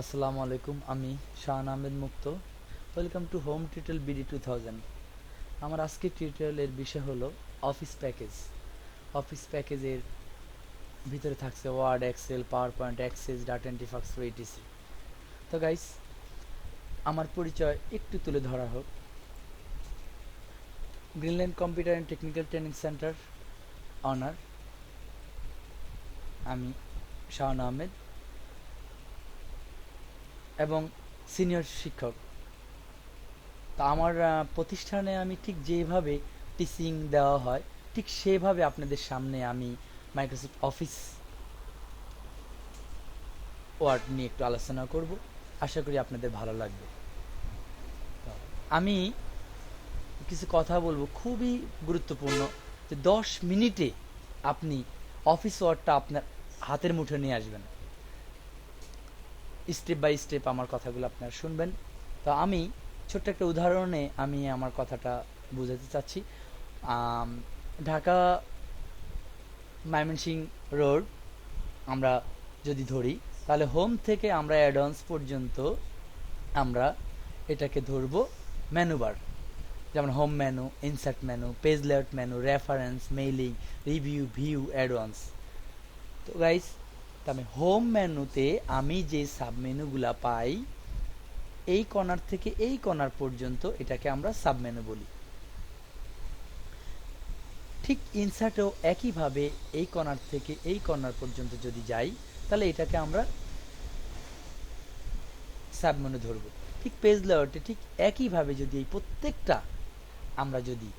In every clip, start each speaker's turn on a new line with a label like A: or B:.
A: আসসালামু আলাইকুম, আমি Shahan Ahmed Mukto. Welcome to home tutorial BD two thousand আমার আজকের টিউটোরিয়ালের বিষয় হলো অফিস প্যাকেজ অফিস প্যাকেজের ভিতরে থাকছে Word Excel PowerPoint access data এন্টিফাক্স etc তো গাইস আমার পরিচয় একটু তুলে ধরা হোক। Greenland computer and technical training centre owner আমি শাহান আহমেদ। এবং সিনিয়র শিক্ষক। তা আমার প্রতিষ্ঠানে আমি ঠিক যেভাবে টিচিং দেওয়া হয়, ঠিক সেভাবে আপনাদের সামনে আমি মাইক্রোসফট অফিস ওয়ার্ড নিয়ে একটু আলোচনা করব। আশা করি আপনাদের ভালো লাগবে। আমি কিছু কথা বলব, খুবই গুরুত্বপূর্ণ যে দশ মিনিটে আপনি অফিস ওয়ার্ডটা আপনার হাতের মুঠে নিয়ে আসবেন। স্টেপ বাই স্টেপ আমার কথাগুলো আপনারা শুনবেন। তো আমি ছোট্ট একটা উদাহরণে আমি আমার কথাটা বোঝাতে চাচ্ছি। ঢাকা ময়মনসিং রোড আমরা যদি ধরি, তাহলে হোম থেকে আমরা অ্যাডভান্স পর্যন্ত আমরা এটাকে ধরবো ম্যানুবার যেমন home menu insert menu page layout menu reference mailing review view advance তো গাইস তবে হোম মেনুতে আমি যে সাব মেনুগুলা পাই, এই কর্নার থেকে এই কর্নার পর্যন্ত এটাকে আমরা সাব মেনু বলি। ঠিক ইনসার্টেও একইভাবে এই কর্নার থেকে এই কর্নার পর্যন্ত যদি যাই, তাহলে এটাকে আমরা সাব মেনু ধরবো। ঠিক পেজ লেআউটে ঠিক একইভাবে যদি এই প্রত্যেকটা আমরা যদি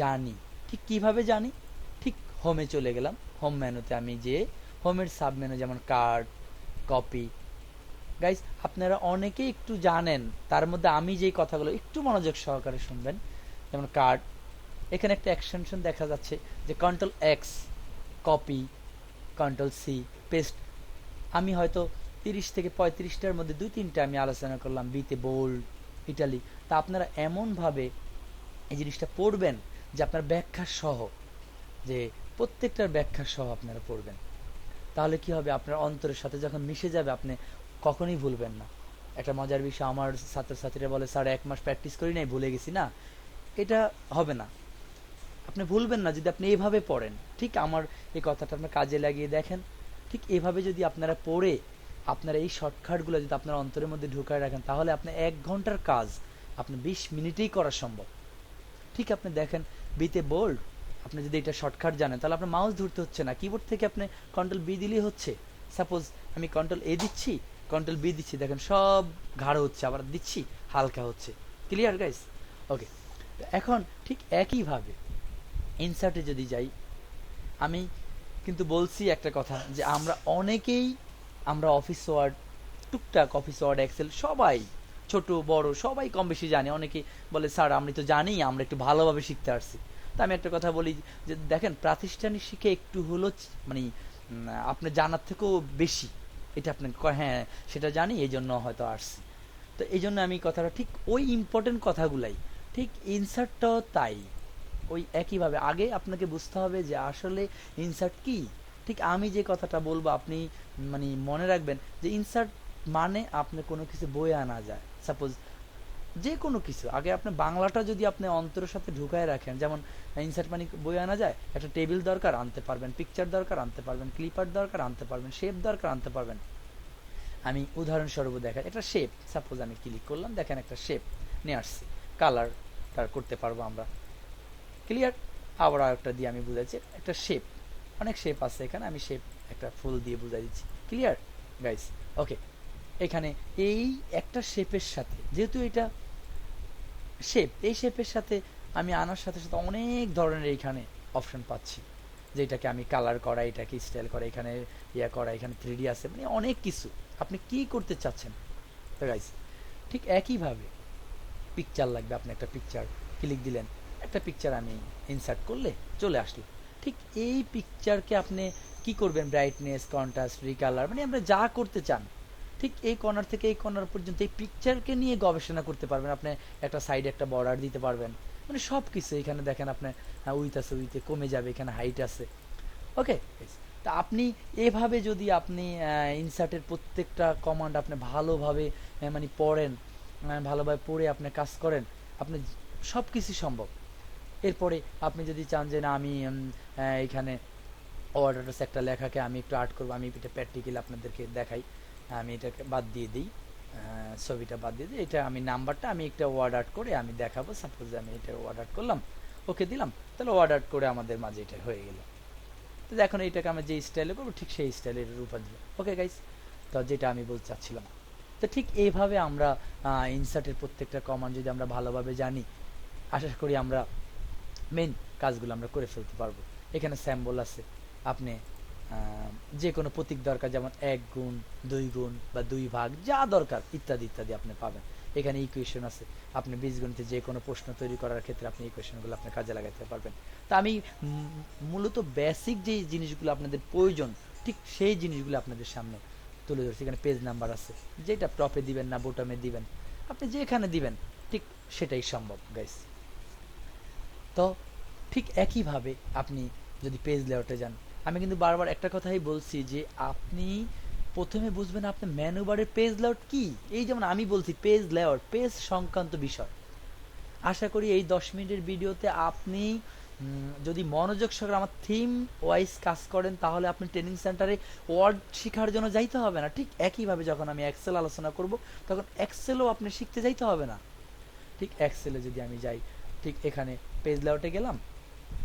A: জানি, ঠিক কীভাবে জানি? ঠিক হোমে চলে গেলাম। হোম মেনুতে আমি যে হোমের সাব মেনু যেমন কার্ড, কপি। গাইস আপনারা অনেকেই একটু জানেন, তার মধ্যে আমি যেই কথাগুলো একটু মনোযোগ সহকারে শুনবেন, যেমন কার্ড। এখানে একটা এক্সটেনশন দেখা যাচ্ছে যে control X copy control C paste আমি হয়তো তিরিশ থেকে পঁয়ত্রিশটার মধ্যে দুই তিনটা আমি আলোচনা করলাম বিতে বোল্ড ইটালি তা আপনারা এমনভাবে এই জিনিসটা পড়বেন যে আপনার ব্যাখ্যা সহ, যে প্রত্যেকটার ব্যাখ্যা সহ আপনারা পড়বেন। তাহলে কি হবে? আপনার অন্তরের সাথে যখন মিশে যাবে, আপনি কখনোই ভুলবেন না। একটা মজার বিষয়, আমার ছাত্রছাত্রীরা বলে, স্যার, এক মাস প্র্যাকটিস করি নাই, ভুলে গেছি। না, এটা হবে না। আপনি ভুলবেন না যদি আপনি এইভাবে পড়েন। ঠিক আমার এই কথাটা আপনার কাজে লাগিয়ে দেখেন। ঠিক এভাবে যদি আপনারা পড়ে, আপনারা এই শর্টকাটগুলো যদি আপনার অন্তরের মধ্যে ঢুকায় রাখেন, তাহলে আপনি এক ঘণ্টার কাজ আপনি বিশ মিনিটেই করা সম্ভব। ঠিক আপনি দেখেন, বিতে বোল্ড আপনি যদি এটা শর্টকাট জানেন, তাহলে আপনার মাউস ধরতে হচ্ছে না। কিবোর্ড থেকে আপনি কন্ট্রোল বি দিলেই হচ্ছে। সাপোজ আমি কন্ট্রোল এ দিচ্ছি কন্ট্রোল বি দিচ্ছি। দেখেন সব ঘাড় হচ্ছে, আবার দিচ্ছি, হালকা হচ্ছে। ক্লিয়ার গাইস ওকে এখন ঠিক একইভাবে ইনসার্টে যদি যাই, আমি কিন্তু বলছি একটা কথা যে আমরা অনেকেই আমরা অফিস ওয়ার্ড টুকটাক অফিস ওয়ার্ড এক্সেল সবাই, ছোট, বড়, সবাই কম বেশি জানে। অনেকে বলে, স্যার, আমি তো জানি, আমরা একটু ভালোভাবে শিখতে পারছি তা আমি একটা কথা বলি যে দেখেন প্রাতিষ্ঠানিক শিখে একটু হলো মানে উম, আপনার জানার থেকেও বেশি। এটা আপনি হ্যাঁ সেটা জানি এই জন্য হয়তো আসছি। তো এই জন্য আমি কথাটা ঠিক ওই ইম্পর্টেন্ট কথাগুলাই ঠিক ইনসার্টটাও তাই। ওই একইভাবে আগে আপনাকে বুঝতে হবে যে আসলে ইনসার্ট কি। ঠিক আমি যে কথাটা বলব আপনি মানে মনে রাখবেন যে ইনসার্ট মানে আপনি কোনো কিছু বয়ে আনা যায়। সাপোজ যে কোনো কিছু। আগে আপনি বাংলাটা যদি আপনি অন্তরের সাথে ঢুকায় রাখেন, যেমন ইনসার্ট মানে বই আনা যায়, একটা টেবিল দরকার, আনতে পারবেন। পিকচার দরকার, আনতে পারবেন। ক্লিপার দরকার, আনতে পারবেন। শেপ দরকার, আনতে পারবেন। আমি উদাহরণস্বরূপ দেখা এটা শেপ সাপোজ আমি ক্লিক করলাম, দেখেন একটা শেপ নিয়ে আসছি। কালার তার করতে পারব আমরা। ক্লিয়ার আবার আরেকটা দিয়ে আমি বুঝাচ্ছি। একটা শেপ অনেক শেপ আছে এখানে, আমি শেপ একটা ফুল দিয়ে বুঝাই দিচ্ছি। ক্লিয়ার গাইস ওকে এখানে এই একটা শেপের সাথে, যেহেতু এটা শেপ এই শেপের সাথে আমি আনার সাথে সাথে অনেক ধরনের এইখানে অপশন পাচ্ছি। যেটাকে আমি কালার করা, এটাকে স্টাইল করা, এখানে ইয়া করা, এখানে থ্রি আছে মানে অনেক কিছু। আপনি কি করতে চাচ্ছেন? গাইস ঠিক একইভাবে পিকচার লাগবে, আপনি একটা পিকচার ক্লিক দিলেন, একটা পিকচার আমি ইনসার্ট করলে চলে আসলো। ঠিক এই পিকচারকে আপনি কি করবেন? ব্রাইটনেস কন্ট্রাস্ট রিকালার মানে আমরা যা করতে চান ঠিক এই কর্নার থেকে এই কর্নার পর্যন্ত এই পিকচারকে নিয়ে গবেষণা করতে পারবেন। আপনি একটা সাইডে একটা বর্ডার দিতে পারবেন। মানে সব কিছু এখানে দেখেন আপনি উইথ আছে উইথে কমে যাবে, এখানে হাইট আছে। ওকে তা আপনি এভাবে যদি আপনি ইনসার্টের প্রত্যেকটা কমান্ড আপনি ভালোভাবে মানে পড়েন ভালোভাবে পড়ে আপনি কাজ করেন, আপনি সব কিছু সম্ভব। এরপরে আপনি যদি চান যে, না, আমি এখানে অর্ডারস একটা লেখাকে আমি একটু আর্ট করব, আমি এটা প্র্যাকটিক্যাল আপনাদেরকে দেখাই। আমি এটাকে বাদ দিয়ে দিই ছবিটা বাদ দিয়ে দিই। এটা আমি নাম্বারটা, আমি একটা ওয়ার্ড করে আমি দেখাবো। সাপোজ আমি এটা ওয়ার্ড করলাম, ওকে দিলাম। তাহলে ওয়ার্ড করে আমাদের মাঝে এটা হয়ে গেল। তো এখন এইটাকে আমি যে স্টাইলে করব, ঠিক সেই স্টাইলের রূপা দিল ওকে গাইস তো যেটা আমি বলতে চাচ্ছিলাম। তো ঠিক এইভাবে আমরা ইনসার্টের প্রত্যেকটা কমান্ড যদি আমরা ভালোভাবে জানি, আশা করি আমরা মেন কাজগুলো আমরা করে ফেলতে পারব। এখানে স্যাম্বল আছে। আপনি যে কোনো প্রতীক দরকার, যেমন এক গুণ, দুই গুণ বা দুই ভাগ, যা দরকার, ইত্যাদি ইত্যাদি আপনি পাবেন। এখানে ইকুয়েশন আছে। আপনি বীজগণিতে যে কোনো প্রশ্ন তৈরি করার ক্ষেত্রে আপনি ইকুয়েশনগুলো আপনি কাজে লাগাতে পারবেন। তা আমি মূলত বেসিক যে জিনিসগুলো আপনাদের প্রয়োজন, ঠিক সেই জিনিসগুলো আপনাদের সামনে তুলে ধরছি। এখানে পেজ নাম্বার আছে। যেটা টপে দিবেন না বোটামে দিবেন। আপনি যেখানে দিবেন, ঠিক সেটাই সম্ভব গাইস তো ঠিক একইভাবে আপনি যদি পেজ লেআউটে যান আমি কিন্তু বারবার একটা কথাই বলছি যে আপনি প্রথমে বুঝবেন আপনি মেনু বারের পেজ লেআউট কি। এই যেমন আমি বলছি পেজ লেআউট পেজ সংক্রান্ত বিষয়। আশা করি এই দশ মিনিটের ভিডিওতে আপনি যদি মনোযোগ সহকারে আমার থিম ওয়াইজ কাজ করেন, তাহলে আপনি ট্রেনিং সেন্টারে ওয়ার্ড শেখার জন্য যাইতে হবে না। ঠিক একইভাবে যখন আমি এক্সেল আলোচনা করব, তখন এক্সেলও আপনি শিখতে যাইতে হবে না। ঠিক এক্সেলে যদি আমি যাই, ঠিক এখানে পেজ লেআউটে গেলাম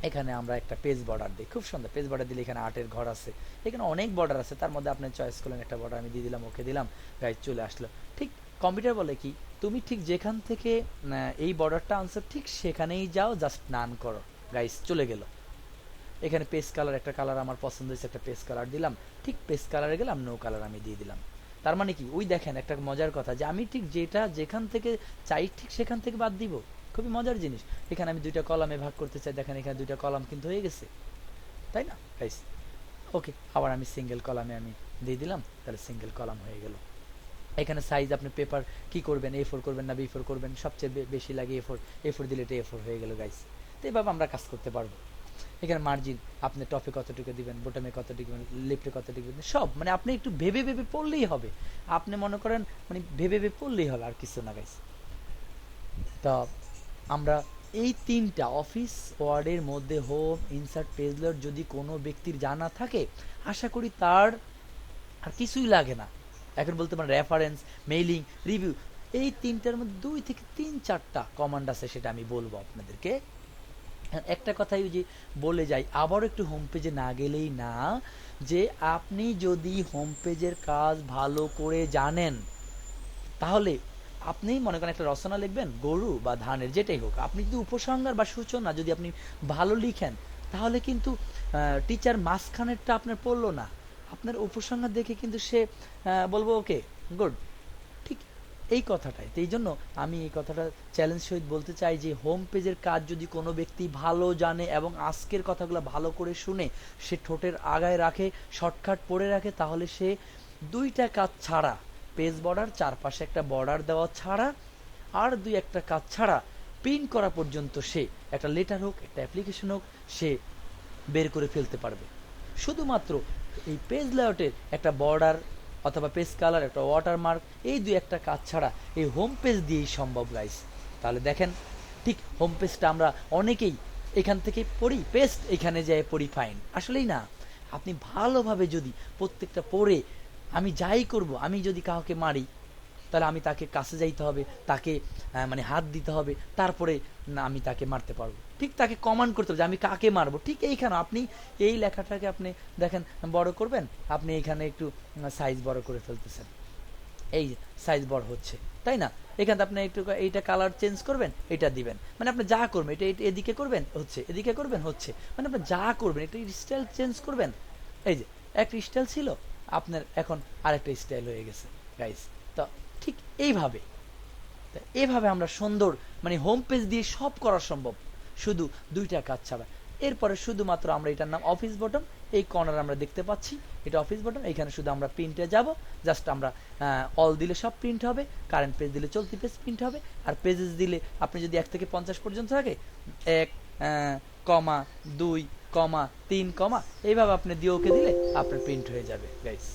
A: এখানে আমরা একটা পেজ বর্ডার দিই। খুব সুন্দর পেজ বর্ডার দিলে এখানে আর্টের ঘর আছে। এখানে অনেক বর্ডার আছে, তার মধ্যে আপনি চয়েস করলেন, একটা বর্ডার আমি দিয়ে দিলাম ওকে দিলাম গাইজ চলে আসলো। ঠিক কম্পিউটার বলে কি, তুমি ঠিক যেখান থেকে এই বর্ডারটা আনছো ঠিক সেখানেই যাও জাস্ট নান করো। গাইজ চলে গেল। এখানে পেস কালার একটা কালার আমার পছন্দ হয়েছে, একটা পেস কালার দিলাম। ঠিক পেজ কালারে গেলাম নো কালার আমি দিয়ে দিলাম। তার মানে কি, ওই দেখেন একটা মজার কথা যে আমি ঠিক যেটা যেখান থেকে চাই, ঠিক সেখান থেকে বাদ দিব। খুবই মজার জিনিস। এখানে আমি দুইটা কলামে ভাগ করতে চাই। দেখেন এখানে দুইটা কলাম কিন্তু হয়ে গেছে। তাই না? গাইস ওকে আবার আমি সিঙ্গেল কলামে আমি দিয়ে দিলাম, তাহলে সিঙ্গেল কলাম হয়ে গেল। এখানে সাইজ আপনি পেপার কি করবেন? এ ফোর করবেন না বি ফোর করবেন? সবচেয়ে বেশি লাগে এ ফোর এ ফোর দিলে এটা এ ফোর হয়ে গেল গাইস তো এইভাবে আমরা কাজ করতে পারব। এখানে মার্জিন আপনি টপে কতটুকু দিবেন বোটামে কতটুকু দিবেন লেফটে কতটুকু দিবেন, সব। মানে আপনি একটু ভেবে ভেবে পড়লেই হবে। আপনি মনে করেন মানে ভেবে ভেবে পড়লেই হবে, আর কিছু না গাইস তা আমরা এই তিনটা অফিস ওয়ার্ডের মধ্যে হোম ইনসার্ট পেজলার যদি কোনো ব্যক্তির জানা থাকে, আশা করি তার আর কিছুই লাগে না। এখন বলতে পারেন রেফারেন্স মেইলিং রিভিউ এই তিনটার মধ্যে দুই থেকে তিন চারটা কমান্ড আছে সেটা আমি বলব আপনাদেরকে। একটা কথাই যে বলে যাই, আবার একটু হোম পেজে না গেলেই না, যে আপনি যদি হোম পেজের কাজ ভালো করে জানেন, তাহলে আপনি মনে করেন একটা রচনা লিখবেন, গরু বা ধানের, যেটাই হোক, আপনি যদি উপসংহার বা সূচনা যদি আপনি ভালো লিখেন, তাহলে কিন্তু টিচার মাঝখানেরটা আপনার পড়ল না। আপনার উপসংহার দেখে কিন্তু সে বলব, ওকে, গুড। ঠিক এই কথাটাই। তো এই জন্য আমি এই কথাটা চ্যালেঞ্জ সহিত বলতে চাই যে হোম পেজের কাজ যদি কোনো ব্যক্তি ভালো জানে এবং আজকের কথাগুলো ভালো করে শুনে সে ঠোঁটের আগায় রাখে শর্টকাট পড়ে রাখে, তাহলে সে দুইটা কাজ ছাড়া পেজ বর্ডার, চারপাশে একটা বর্ডার দেওয়া ছাড়া আর দুই একটা কাজ ছাড়া প্রিন্ট করা পর্যন্ত সে একটা লেটার হোক, একটা অ্যাপ্লিকেশন হোক, সে বের করে ফেলতে পারবে। শুধুমাত্র এই পেজ লেআউটের একটা বর্ডার অথবা পেজ কালার একটা ওয়াটারমার্ক এই দুই একটা কাজ ছাড়া এই হোম পেজ দিয়েই সম্ভব গাইস তাহলে দেখেন, ঠিক হোম পেজটা আমরা অনেকেই এখান থেকে পড়ি পেস্ট এখানে যায় পড়ি ফাইন আসলেই না, আপনি ভালোভাবে যদি প্রত্যেকটা পড়ে আমি যাই করব, আমি যদি কাউকে মারি, তাহলে আমি তাকে কাছে যাইতে হবে, তাকে মানে হাত দিতে হবে, তারপরে আমি তাকে মারতে পারব। ঠিক তাকে কমান্ড করতে হবে যে আমি কাকে মারবো। ঠিক এইখানে আপনি এই লেখাটাকে আপনি দেখেন, বড় করবেন, আপনি এখানে একটু সাইজ বড় করে ফেলতেছেন। এই সাইজ বড় হচ্ছে, তাই না? এখানে আপনি একটু এইটা কালার চেঞ্জ করবেন, এটা দিবেন। মানে আপনি যা করবেন, এটা এটা এদিকে করবেন, হচ্ছে, এদিকে করবেন, হচ্ছে। মানে আপনি যা করবেন, এটা স্টাইল চেঞ্জ করবেন। এই যে, একটা স্টাইল ছিল আপনার এখন আরেকটা স্টাইল হয়ে গেছে গাইস তো ঠিক এইভাবে এভাবে আমরা সুন্দর মানে হোম পেজ দিয়ে সব করা সম্ভব। শুধু দুইটা কাজ ছাড়া। এরপরে শুধুমাত্র আমরা এটার নাম অফিস বটম এই কর্নার আমরা দেখতে পাচ্ছি, এটা অফিস বটম এখানে শুধু আমরা প্রিন্টে যাব জাস্ট আমরা অল দিলে সব প্রিন্ট হবে কারেন্ট পেজ দিলে চলতি পেজ প্রিন্ট হবে, আর পেজেস দিলে আপনি যদি এক থেকে পঞ্চাশ পর্যন্ত থাকে, এক কমা, দুই কমা তিন কমা এইভাবে আপনি দিয়ে ওকে দিলে আপনার প্রিন্ট হয়ে যাবে গাইস